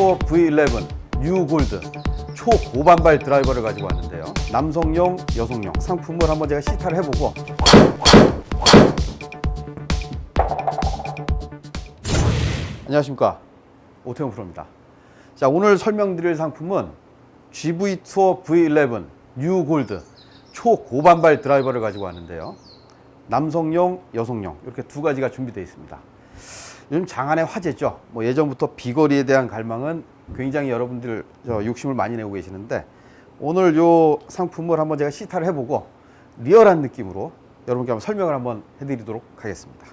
투어 V11 뉴 골드 초고반발 드라이버를 가지고 왔는데요. 남성용, 여성용 상품을 한번 제가 시타를 해보고 안녕하십니까 오태훈 프로입니다. 자 오늘 설명드릴 상품은 GV 투어 V11 뉴 골드 초고반발 드라이버를 가지고 왔는데요. 남성용, 여성용 이렇게 두 가지가 준비되어 있습니다. 요즘 장안의 화제죠. 뭐 예전부터 비거리에 대한 갈망은 굉장히 여러분들 저 욕심을 많이 내고 계시는데 오늘 요 상품을 한번 제가 시타를 해보고 리얼한 느낌으로 여러분께 한번 설명을 한번 해드리도록 하겠습니다.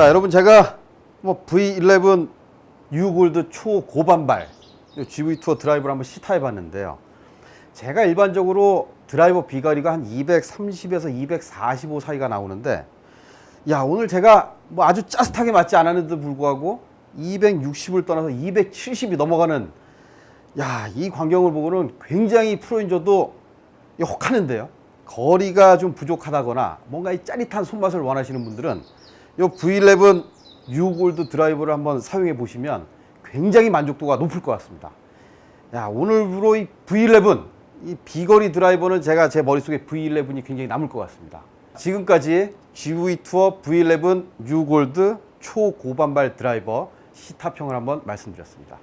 자, 여러분 제가 뭐 V11 유골드 초고반발 요 GV 투어 드라이브를 한번 시타해 봤는데요. 제가 일반적으로 드라이버 비거리가 한 230에서 245 사이가 나오는데 야, 오늘 제가 뭐 아주 짜릿하게 맞지 않았는데도 불구하고 260을 떠나서 270이 넘어가는 야, 이 광경을 보고는 굉장히 프로인 저도 이 혹하는데요. 거리가 좀 부족하다거나 뭔가 이 짜릿한 손맛을 원하시는 분들은 이 V11 뉴골드 드라이버를 한번 사용해 보시면 굉장히 만족도가 높을 것 같습니다. 야, 오늘부로 이 V11 이 비거리 드라이버는 제가 제 머릿속에 V11이 굉장히 남을 것 같습니다. 지금까지 GV 투어 V11 뉴골드 초고반발 드라이버 시타평을 한번 말씀드렸습니다.